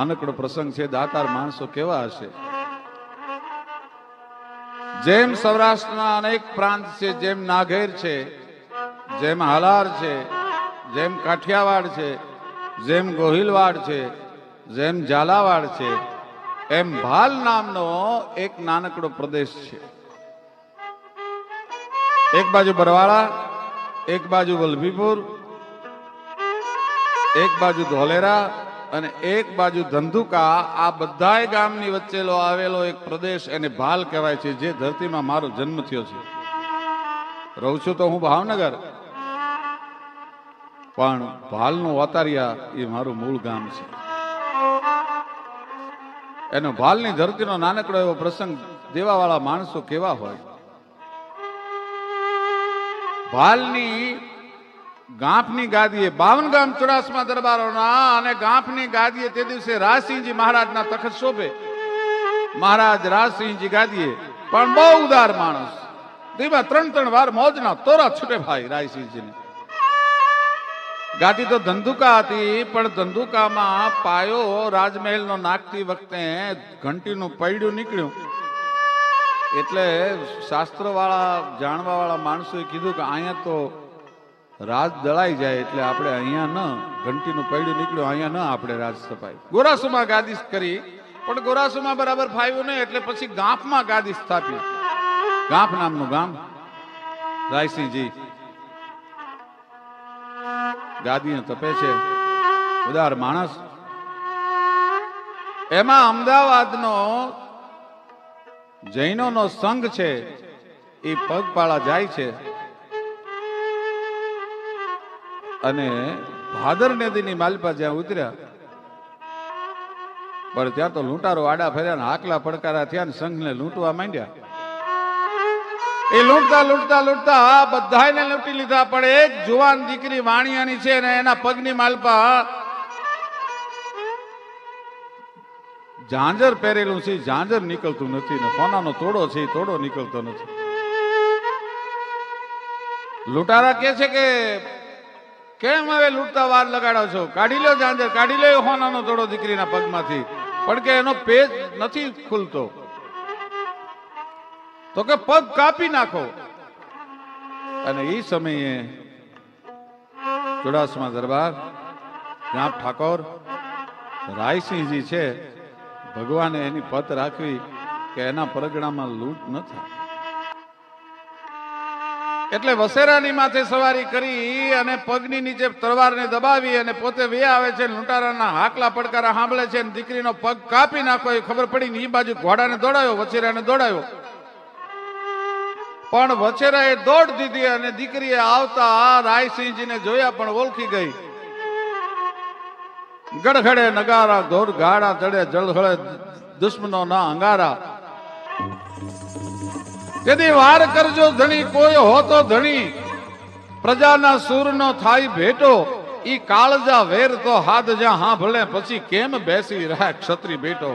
નાનકડો પ્રસંગ છે, દાતાર માણસો કેવા હશે? જેમ સૌરાષ્ટ્રના અનેક પ્રાંત છે, જેમ નાઘેર છે, જેમ હાલાર છે, જેમ કાઠિયાવાડ છે, જેમ ગોહિલવાડ છે, જેમ ઝાલાવાડ છે, એમ ભાલ નામનો એક નાનકડો પ્રદેશ છે. એક બાજુ બરવાળા, એક બાજુ વલભીપુર, એક બાજુ ધોલેરા અને એક બાજુ ધંધુકા, આ બધાય ગામની વચ્ચેલો આવેલો એક પ્રદેશ એને ભાલ કહેવાય છે, જે ધરતીમાં મારો જન્મ થયો છે. રહું છું તો હું ભાવનગર. પણ ભાલનું વાતારિયા એ મારું મૂળ ગામ છે. એનો ભાલની ધરતીનો નાનકડો એવો પ્રસંગ દેવાવાળા માણસો કેવા હોય? ભાલની ગાંફની ગાદીએ, બાવન ગામ ચોરાસમાં દરબારોના અને ગાંફની ગાદીએ તે દિવસે રાજસિંહજી મહારાજના તખત શોભે. મહારાજ રાજસિંહજી ગાદીએ, પણ બહુ ઉદાર માણસ. તેમાં ત્રણ ત્રણ વાર મોજના તોરા છૂટે ભાઈ રાયસિંહજીને. ગાદી તો ધંધુકા હતી, પણ ધંધુકામાં પાયો રાજમહેલનો નાખતી વખતે ઘંટીનું પૈડું નીકળ્યું. એટલે શાસ્ત્ર વાળા જાણવા વાળા માણસોએ કીધું કે અહીંયા તો રાજ દળાઈ જાય એટલે આપણે અહીંયા ન, ઘંટીનું પૈડું નીકળ્યું, અહીંયા ન આપણે રાજ સ્થપાય ગોરાસુમાં ગાદી કરી, પણ ગોરાસુમાં બરાબર ફાવ્યું નહીં, એટલે પછી ગાંફમાં ગાદી સ્થાપી. ગાંફ નામનું ગામ. રાયસિંહજી. ગાદીને તપે છે. ઉદાર માણસ. એમાં અમદાવાદનો જૈનોનો સંઘ છે. એ પગપાળા જાય છે. અને ભાદર નદીની માલપા જ્યાં ઉતર્યા, પણ ત્યાં તો લૂંટારો આડા ફેર્યા ને હાકલા પડકારા થયા ને સંઘને લૂંટવા માંડ્યા. એ લૂંટતા લૂંટતા લૂંટતા બધાને લૂંટી લીધા, પણ એક જુવાન દીકરી વાણિયાની છે ને એના પગની માલપા ઝાંઝર પહેરેલું છે, ઝાંઝર નીકળતું નથી ને સોનાનો તોડો છે તોડો નીકળતો નથી. લૂંટારા કે છે કે કેમ હવે લૂંટતા વાર લગાડો છો? કાઢી લો જાંજર કાઢી લો હોનાનો થોડો દીકરીના પગમાંથી. પણ કે એનો પેજ નથી ખુલતો. તો કે પગ કાપી નાખો. અને એ સમયે ચુડાસમા દરબાર ગામ ઠાકોર, રાયસિંહજી છે, ભગવાને એની પત રાખવી કે એના પરગણામાં લૂંટ ન થાય. એટલે વસેરાની માથે સવારી કરી અને પગની નીચે તલવારને દબાવી અને પોતે વે આવે છે, લૂંટારાના હાકલા પડકારા સાંભળે છે અને દીકરીનો પગ કાપી નાખો એ ખબર પડી ને એ બાજુ ઘોડાને દોડાયો વછેરાને દોડાયો. પણ વછેરાએ દોડ દીધી અને દીકરીએ આવતા રાયસિંહજીને જોયા પણ ઓળખી ગઈ. ગડખડે નગારા ઘોર ગાડા ચડે જળહળે દુશ્મનો ના અંગારા. તેથી વાર કરજો ધણી, કોઈ હોતો ધણી. પ્રજાના સૂરનો થાય ભેટો, ઈ કાળજા વેર તો હાથ જ્યાં હા ભલે પછી કેમ બેસી રહ્યા ક્ષત્રી બેટો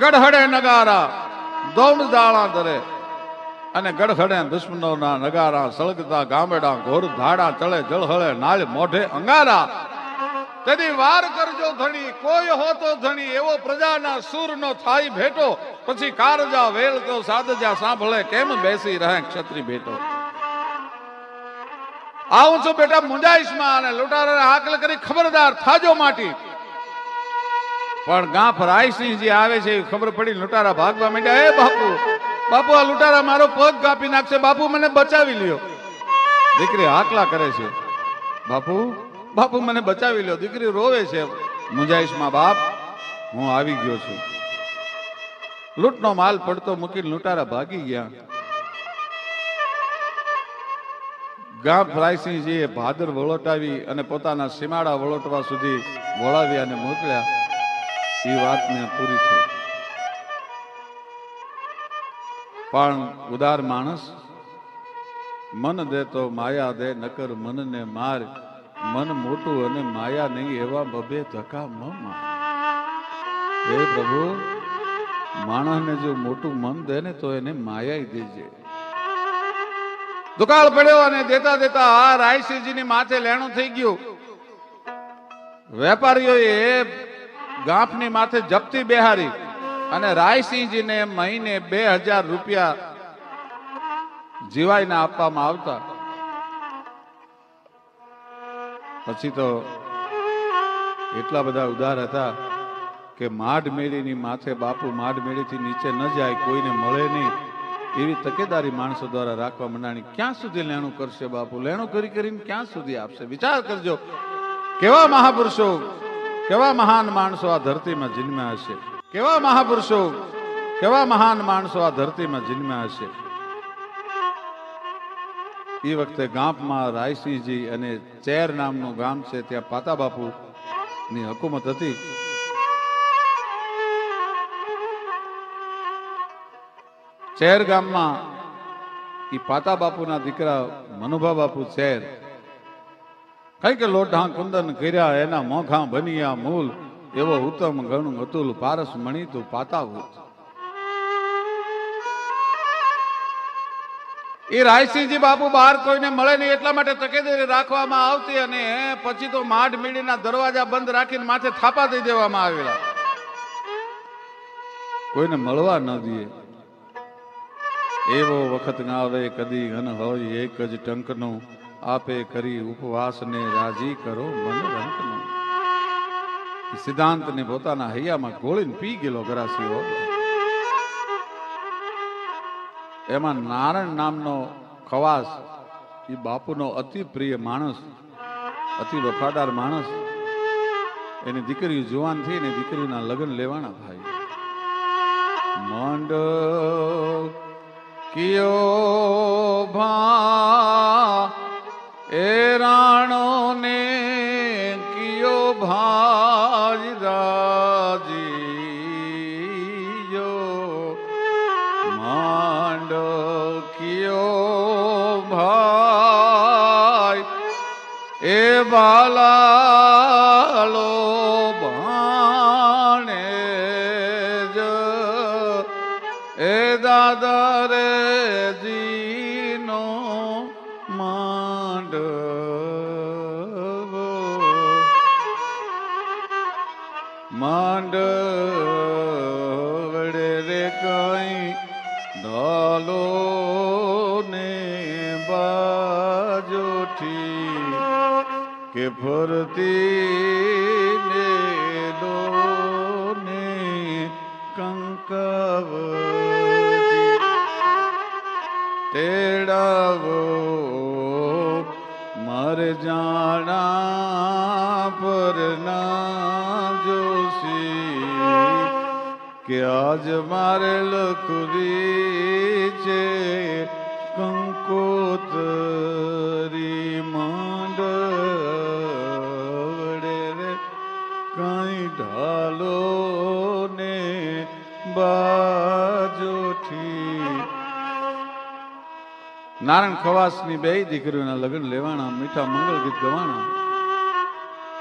ગડહડે નગારા, દોડ દાળા દરે અને ગડખડે દુશ્મનોના નગારા, સળગતા ગામડા, ઘોર ધાડા, ચળે જળહળે, નાળ મોઢે અંગારા. તેથી વાર કરજો ધણી, કોઈ હોતો ધણી, એવો પ્રજાના સૂરનો થાય ભેટો, પછી કારજા વેલ તો સાદજા સાંભળે, કેમ બેસી રહે ક્ષત્રી ભેટો? આવું છું બેટા મુંજાઈશમાં અને લૂંટારાને હાકલ કરી ખબરદાર થાજો માટી. પણ ગાંફ રાયસિંહજી આવે છે એ ખબર પડી, લૂંટારા ભાગવા માંડ્યા. એ બાપુ બાપુ, આ લૂંટારા મારો પગ કાપી નાખશે. બાપુ મને બચાવી લ્યો. દીકરી હાકલા કરે છે. બાપુ બાપુ મને બચાવી લો, દીકરી રોવે છે. મુંજાઈશમાં બાપ. હું આવી ગયો છું. લૂંટનો માલ પડતો મૂકી લૂંટારા ભાગી ગયા. ગામ રાયસિંહજીએ ભાદર વળોટાવી અને પોતાના સીમાડા વળોટવા સુધી વળાવી અને મોકલ્યા. એ વાતને પૂરી થઈ. પણ ઉદાર માણસ, મન દે તો માયા દે, નકર મનને માર. મન મોટું અને માયા નહીં એવા બબે ધક્કા ન માર હે પ્રભુ, માણસને જો મોટું મન દે ને તો એને માયા દેજે. દુકાળ પડ્યો અને દેતા દેતા આ રાયસિંહજીની માથે લેણું થઈ ગયું. વેપારીઓએ ગાંફની માથે જપ્તી બેહારી અને રાયસિંહજીને મહિને બે હજાર રૂપિયા જીવાઈને આપવામાં આવતા. પછી તો એટલા બધા ઉદાર હતા કે માઢ મેળીની માથે બાપુ માઢ મેળીથી નીચે ન જાય, કોઈને મળે નહીં. એવી તકેદારી માણસો દ્વારા રાખવા મંડાણી ક્યાં સુધી લેણું કરશે બાપુ? લેણું કરી કરીને ક્યાં સુધી આપશે? વિચાર કરજો. કેવા મહાપુરુષો, કેવા મહાન માણસો આ ધરતીમાં જન્મ્યા હશે? કેવા મહાપુરુષો, કેવા મહાન માણસો આ ધરતીમાં જન્મ્યા હશે? એ વખતે ગામમાં રાયસિંહજી અને ચેર નામનું ગામ છે, ત્યાં પાતા બાપુની હકુમત હતી. ચેર ગામમાં એ પાતા બાપુના દીકરા મનુભા બાપુ ચેર. કઈ કે લોઢા કુંદન કર્યા, એના મોખા બનિયા મૂલ, એવો ઉત્તમ ગણું અતુલ પારસ મણી તું પાતા એ રાયસિંહજી બાપુ બહાર કોઈને મળે નહીં એટલા માટે તકેદારી રાખવામાં આવતી અને પછી તો માઢ મીડીના દરવાજા બંધ રાખીને માથે થાપા દઈ દેવામાં આવેલા. કોઈને મળવા ન દે એવો વખત ના આવે કદી ઘન હોય એક જ ટંકનો. આપે કરી ઉપવાસને રાજી કરો મન રંકનો સિદ્ધાંતને પોતાના હૈયામાં ગોળીને પી ગયેલો ગરાસીઓ એમાં નારાયણ નામનો ખવાસ એ બાપુનો અતિ પ્રિય માણસ, અતિ વફાદાર માણસ. એની દીકરી જુવાન થઈ ને દીકરીના લગ્ન લેવાના ભાઈ. મંડ કિયો ભા માંડવડે રે કઈ ધાલો ને બાજોઠી કે ફરતી કે આજ મારે લખવી છે કંકોતરી માંડવડે રે. કઈ ઢાલો ને બાજોઠી નારાયણ ખવાસની બે દીકરીઓના લગ્ન લેવાના, મીઠા મંગળ ગીત ગવાના.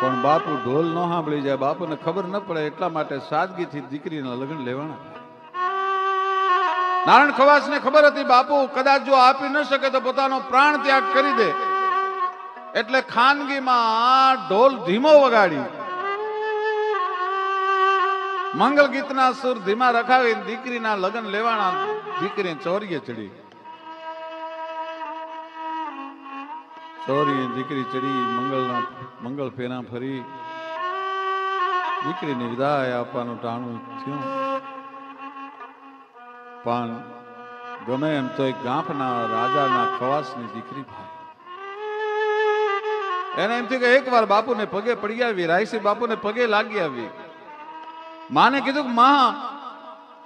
પણ બાપુ ઢોલ ન સાંભળી જાય, બાપુને ખબર ન પડે એટલા માટે સાદગીથી દીકરીના લગ્ન લેવાના. નારાયણ ખવાસને ખબર હતી, બાપુ કદાચ જો આપી ન શકે તો પોતાનો પ્રાણ ત્યાગ કરી દે. એટલે ખાનગીમાં ઢોલ ધીમો વગાડી. મંગલ ગીતના સુર ધીમા રખાવી દીકરીના લગ્ન લેવાના દીકરી ચોરીએ ચડી. ચોરી દીકરી ચડી, મંગળના મંગળ ફેરા ફરી. દીકરીને વિદાય આપવાનું ટાણું થયું. પણ ગમે એમ તો એક ગાંફના રાજાના ખવાસની દીકરી એને એમ થયું કે એકવાર બાપુને પગે પડી આવી, રાયસી બાપુને પગે લાગી આવી. માને કીધું કે, મા,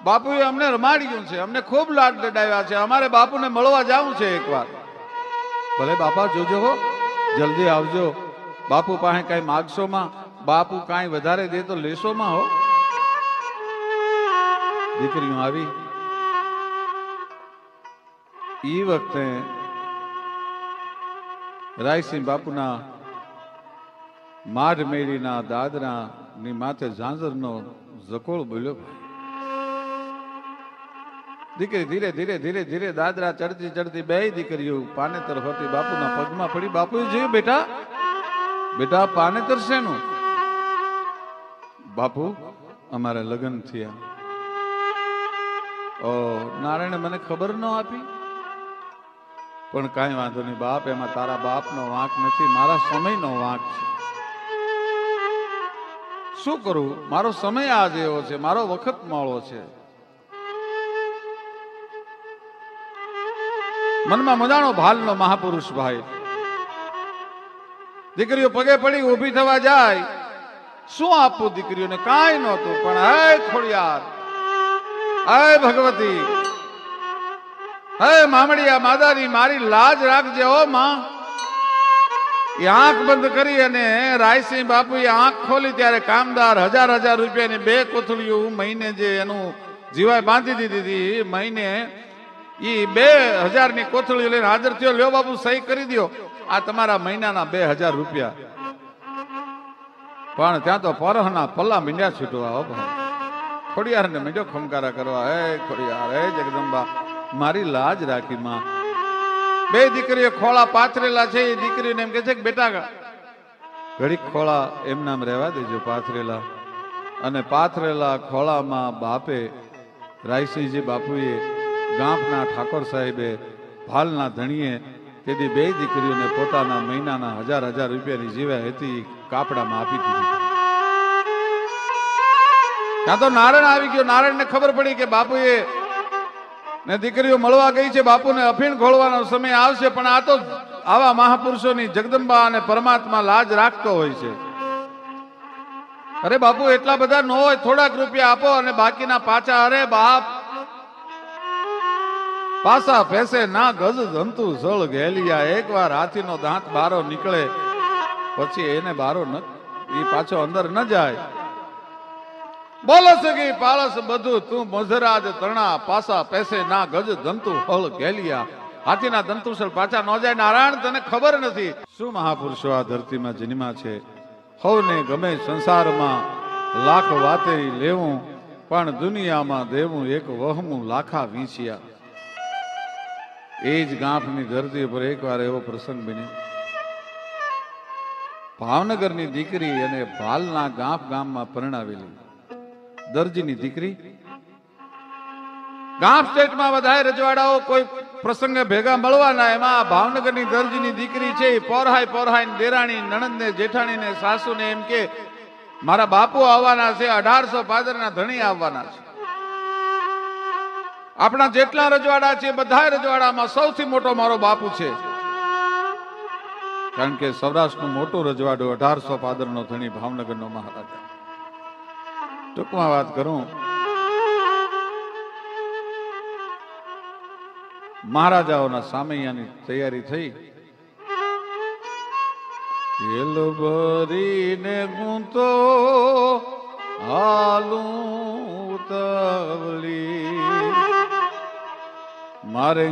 બાપુએ અમને રમાડ્યું છે, અમને ખૂબ લાડ લડાવ્યા છે, અમારે બાપુને મળવા જવું છે એકવાર. ભલે બાપા જોજો હો, જલ્દી આવજો. બાપુ પાસે કઈ માગશો માં? બાપુ કાંઈ વધારે દે તો લેશો માં હો? દીકરીઓ આવી. ઈ વખતે રાયસિંહ બાપુના માઢ મેળીના દાદરા ની માથે ઝાંઝરનો ઝકોળ બોલ્યો દીકરી ધીરે ધીરે ધીરે ધીરે દાદરા ચડતી ચડતી બે દીકરીઓ પાનેતર હોતી બાપુના પગમાં પડી. બાપુ જોયું બેટા? બેટા પાનેતર શેનું? બાપુ, અમારા લગ્ન થયા. ઓ, નારાયણે મને ખબર ન આપી. પણ કાંઈ વાંધો નહીં, બાપ, એમાં તારા બાપનો વાંક નથી, મારા સમયનો વાંક છે. શું કરું? મારો સમય આજ એવો છે, મારો વખત મોળો છે. મનમાં મજાનો ભાલનો મહાપુરુષ ભાઈ. દીકરીઓ પગે પડી ઊભી થવા જાય. શું આપવું દીકરીઓને? કાંઈ નહોતું, પણ હે ખોડિયાર, હે ભગવતી, હે મામડિયા માદાની મારી લાજ રાખજે ઓ માં. એ આંખ બંધ કરી અને રાયસિંહ બાપુએ આંખ ખોલી ત્યારે કામદાર હજાર હજાર રૂપિયાની બે કોથળીઓ મહિને જે એનું જીવાય બાંધી દીધી હતી મહિને ઈ બે હજારની કોથળી લઈને હાજર થયો. લ્યો બાપુ, સહી કરી દ્યો. આ તમારા મહિનાના બે હજાર રૂપિયા. પણ ત્યાં તો પરહના પલ્લા મીંડ્યા છૂટવા, હો ભાઈ. ખોડિયારને મીંડ્યો ખમકારા કરવા. હે ખોડિયાર, હે જગદંબા, મારી લાજ રાખી માં. બે દીકરીઓ ખોળા પાથરેલા છે. એ દીકરીને એમ કે છે કે બેટા ઘડીક ખોળા એમ નામ રહેવા દેજો પાથરેલા. અને પાથરેલા ખોળામાં બાપે રાયસિંહજી બાપુએ ગાંફના ઠાકોર સાહેબે ભાલના ધણીએ તેથી બે દીકરીઓને પોતાના મહિનાના હજાર હજાર રૂપિયાની જીવ્યા હતી કાપડામાં આપી દીધી. ત્યાં તો નારાયણ આવી ગયો. નારાયણને ખબર પડી કે બાપુએ ને દીકરીઓ મળવા ગઈ છે. બાપુને અફીણ ખોળવાનો સમય આવશે, પણ આ તો આવા મહાપુરુષોની જગદંબા અને પરમાત્મા લાજ રાખતો હોય છે. અરે બાપુ, એટલા બધા ન હોય. થોડાક રૂપિયા આપો અને બાકીના પાછા અરે બાપ પાસા ફેસે ના ગજ જંતુ સળ ઘેલિયા. એકવાર હાથીનો દાંત બારો નીકળે, પછી એને બારો ન એ પાછો અંદર ન જાય. બોલો સગી પાળસ બધું તું મધરાજ તણા, પાસા પેસે ના ગજ દંતુ ફળ ગેલિયા હાથીના દંતુસળ પાછા ન જાય. નારાયણ, તને ખબર નથી. શું મહાપુરુષો આ ધરતીમાં જન્મા છે? હવને ગમે સંસારમાં લાખ વાતે લેવું, પણ દુનિયામાં દેવું એક વહમું લાખા વીંછિયા. એ જ ગાંઠની ધરતી પર એકવાર એવો પ્રસંગ બન્યો. ભાવનગરની દીકરી અને ભાલના ગાંફ ગામમાં પરણાવેલી. દરજીની દીકરી ગામ સ્ટેટમાં વધારે રજવાડાઓ કોઈ પ્રસંગે ભેગા મળવાના એમાં ભાવનગરની દરજીની દીકરી છે એ પોરહાય પોરહાય દેરાણી નણંદ ને જેઠાણી ને સાસુ ને એમ કે, મારા બાપુ આવવાના છે, અઢારસો પાદરના ધણી આવવાના છે. આપણા જેટલા રજવાડા છે બધા રજવાડામાં સૌથી મોટો મારો બાપુ છે. કારણ કે સૌરાષ્ટ્રનું મોટું રજવાડું અઢારસો પાદરનો ધણી ભાવનગરનો મહારાજા. ટૂંકમાં વાત કરું. મહારાજાઓના સામૈયાની તૈયારી થઈ. એલ ભરીને ગુંતો હાલું તવલી. મારે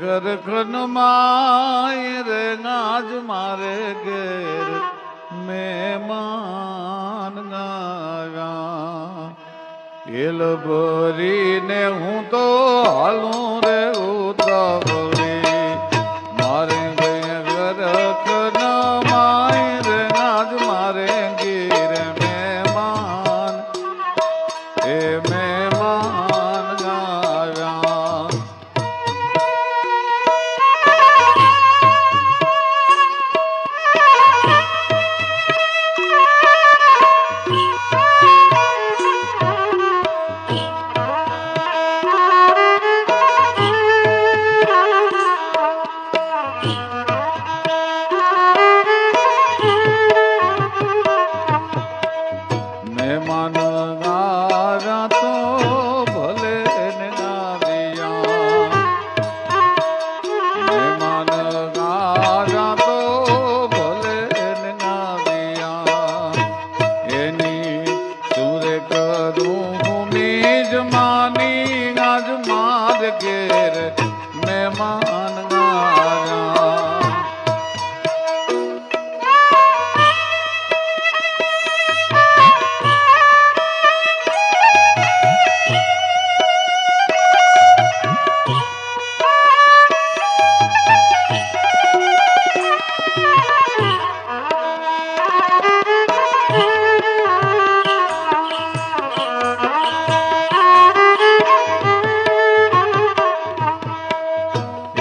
ઘર ખન માય રે, નાજ મારે ઘેર મહેમાન ગાયા. એલ ભરીને હું તો હાલું રે ઉતાવળી.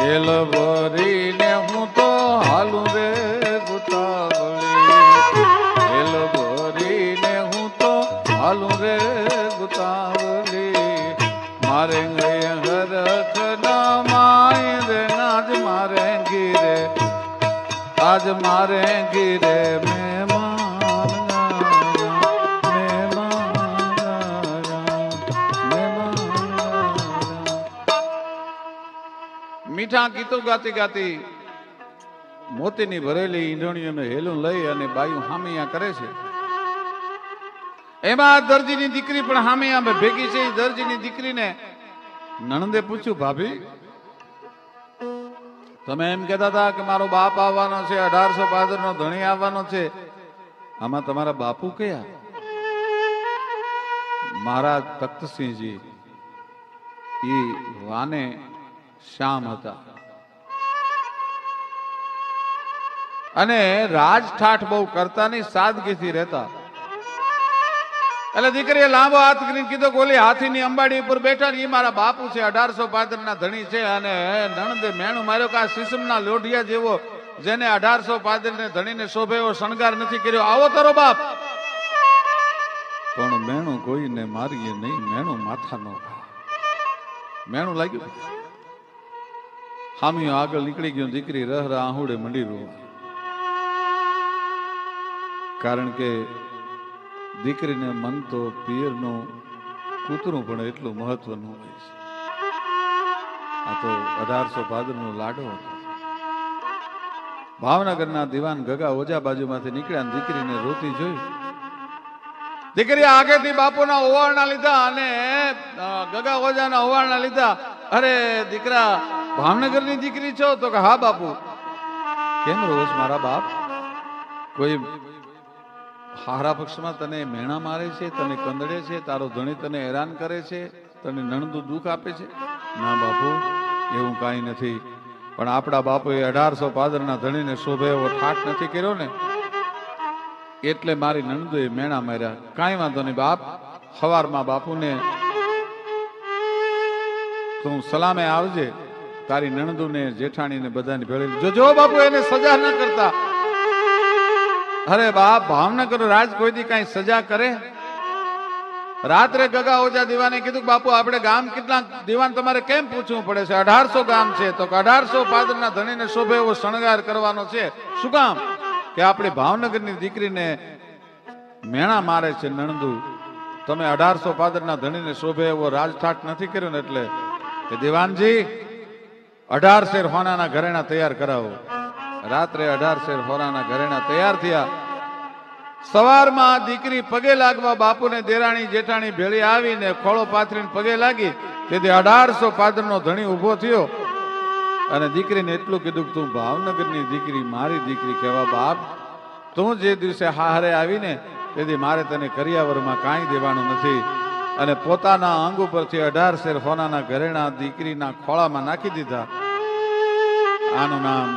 તેલ ભરીને હું તો હાલું રે ગુતાવળી. તેલ ભરીને હું તો હાલું રે ગુતાવળી. મારે ગઈ હરખ ના માય રે નાજ મારે ગીરે. આજ મારે ગીરે મીઠા ગીતો ગાતી ગાતી મોતીની ભરેલી ઈંધણીઓને હેલું લઈ અને બાયું હામિયા કરે છે. એમાં દરજીની દીકરી પણ હામિયા ભેગી છે. દરજીની દીકરીને નણંદે પૂછ્યું, ભાભી, તમે એમ કહેતા હતા કે મારો બાપ આવવાનો છે, અઢારસો પાદર નો ધણી આવવાનો છે. આમાં તમારા બાપુ કયા? મહારાજ તખ્તસિંહજી એ વાને શ્યામ હતા. અને રાજઠાઠ બહુ કરતા નહીં સાદગીથી રહેતા. એટલે દીકરીએ લાંબો હાથ કરીને કીધો ઓલી હાથીની અંબાડી ઉપર બેઠા ને એ મારા બાપુ છે, અઢારસો પાદરના ધણી છે અને નણંદે મેણું માર્યો કે આ સિસમના લોઢિયા જેવો જેને અઢારસો પાદરને ધણીને શોભે એવો શણગાર નથી કર્યો. આવો તારો બાપ. પણ મેણું કોઈને મારીએ નહીં, મેણું માથાનો નો મેણું લાગ્યું? હામીઓ આગળ નીકળી ગયો, દીકરી રહ રહ આહુડે મંડી રોવા કારણ કે દીકરીને મન તો પિયરનું, કૂતરું પણ એટલું મહત્વનું હોય છે. આ તો અઢારસો પાદરનો લાડો હતો. ભાવનગરના દિવાન ગગા ઓજા બાજુમાંથી નીકળ્યા દીકરીને રોતી જોઈ. દીકરી આગળથી બાપુના ઓવાળના લીધા અને ગગા ઓજાના ઓવાળના લીધા. અરે દીકરા ભાવનગરની દીકરી છો તો કે, હા, બાપુ. કેમ રોજ મારા બાપ? કોઈ હારા પક્ષમાં તને મેણા મારે છે, તને કંદડે છે, તારો ધણી તને હેરાન કરે છે, તને નણંદુ દુઃખ આપે છે? ના, બાપુ, એવું કાંઈ નથી. પણ આપણા બાપુએ અઢારસો પાદરના ધણીને શોભે એવો ઠાટ નથી કર્યો ને, એટલે મારી નણંદુએ મેણા માર્યા. કાંઈ વાંધો નહીં, બાપ. સવારમાં બાપુને તું સલામે આવજે. તારી જેઠાણી જેઠાણીને બધાને ભેળી જો જો બાપુ, એને સજા ન કરતા. અરે બાપ ભાવનગર રાજ કોઈ દી કાંઈ સજા કરે? રાત્રે ગગા ઓજા દીવાને કીધું બાપુ, આપણે ગામ કેટલા દીવાન તમારે કેમ પૂછવું પડે છે? અઢારસો ગામ છે. તો અઢારસો પાદરના ધણીને શોભે એવો શણગાર કરવાનો છે. શું કામ? કે આપણી ભાવનગરની દીકરીને મેણા મારે છે નણંદુ. તમે અઢારસો પાદરના ધણીને શોભે એવો રાજઠાટ નથી કર્યો ને એટલે? કે દીવાનજી અઢાર શેર હોનાના ઘરેણા તૈયાર કરાવો. રાત્રે અઢાર શેર હોનાના ઘરેણા તૈયાર થયા. સવારમાં દીકરી પગે લાગવા બાપુને દેરાણી જેઠાણી ભેળી આવીને ખોળો પાથરીને પગે લાગી. તેથી અઢારસો પાદરનો ધણી ઊભો થયો. અને દીકરીને એટલું કીધું કે તું ભાવનગરની દીકરી, મારી દીકરી કહેવા બાપ, તું જે દિવસે હારે આવીને, તેથી મારે તને કરિયાવરમાં કાંઈ દેવાનું નથી. અને પોતાના અંગ ઉપરથી અઢાર શેર હોનાના ઘરેણા દીકરીના ખોળામાં નાખી દીધા. આનું નામ